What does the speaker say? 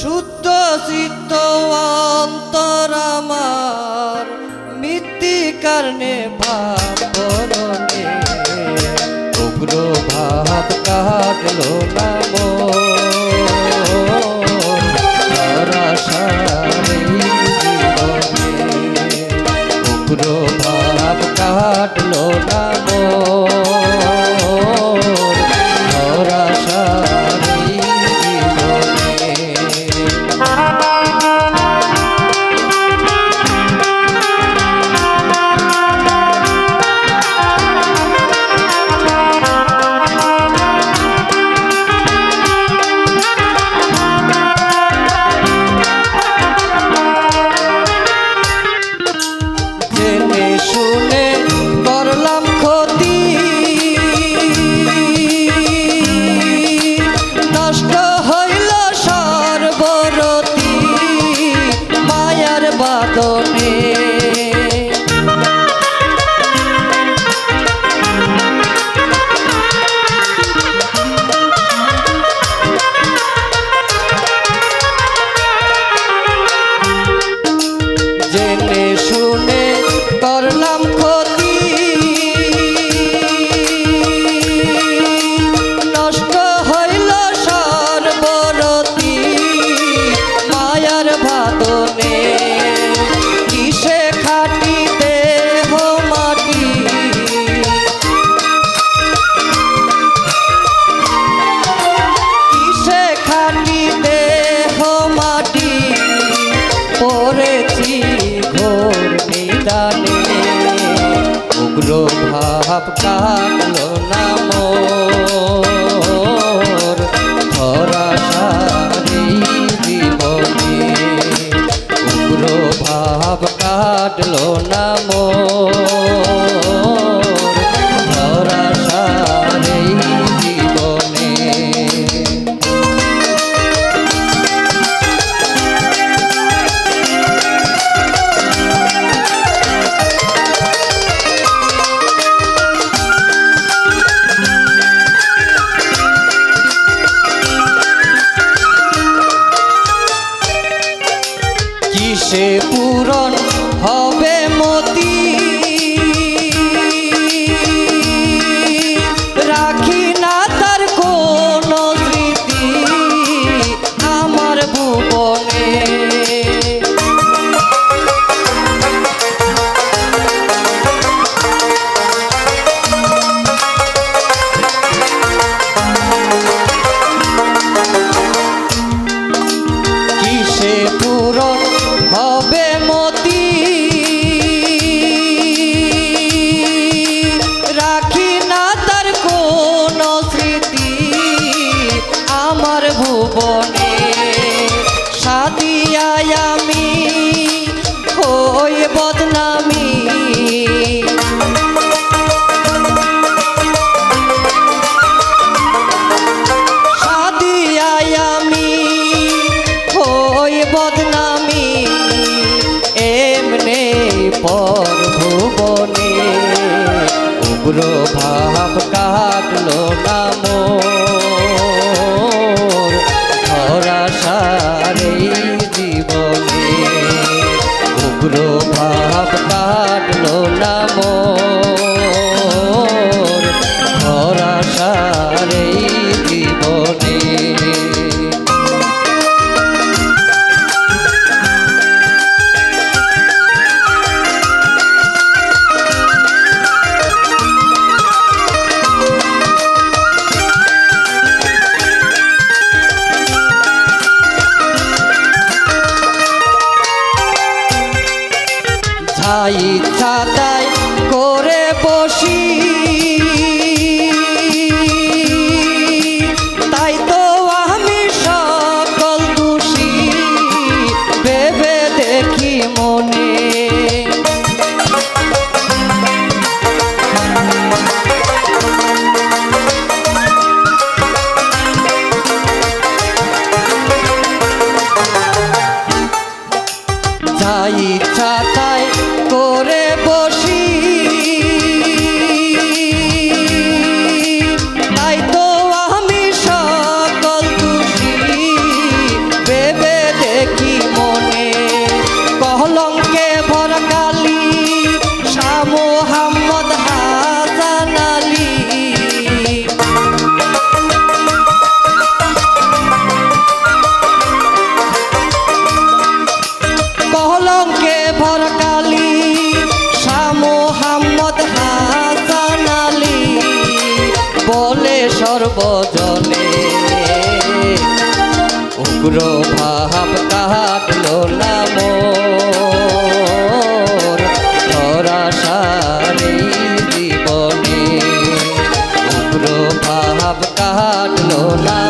শুদ্ধ চিত্ত অন্তর আমার মিত্তি কারণে ভাব করণে উগ্র ভাব কাটলো না মোর সরাসরি জীবনে উগ্র ভাব কাটলো না পড়েছি ঘোর নিদানে। উগ্র ভাব কাটলো না ভাব কাটল মোর। পূরণ হবে মতি। রাখি না তার কোন স্মৃতি আমার ভুবনে। সাদিয়ায় আমি উগ্র ভাব কাটলো না মোর। Itatai জাফর কালী, শাহ মোহাম্মদ হাসান আলী বলে সর্বজনে। উগ্র ভাব কাহাটল নাম ধরাশারি জীবনে। উগ্র ভাব কাহাটল নাম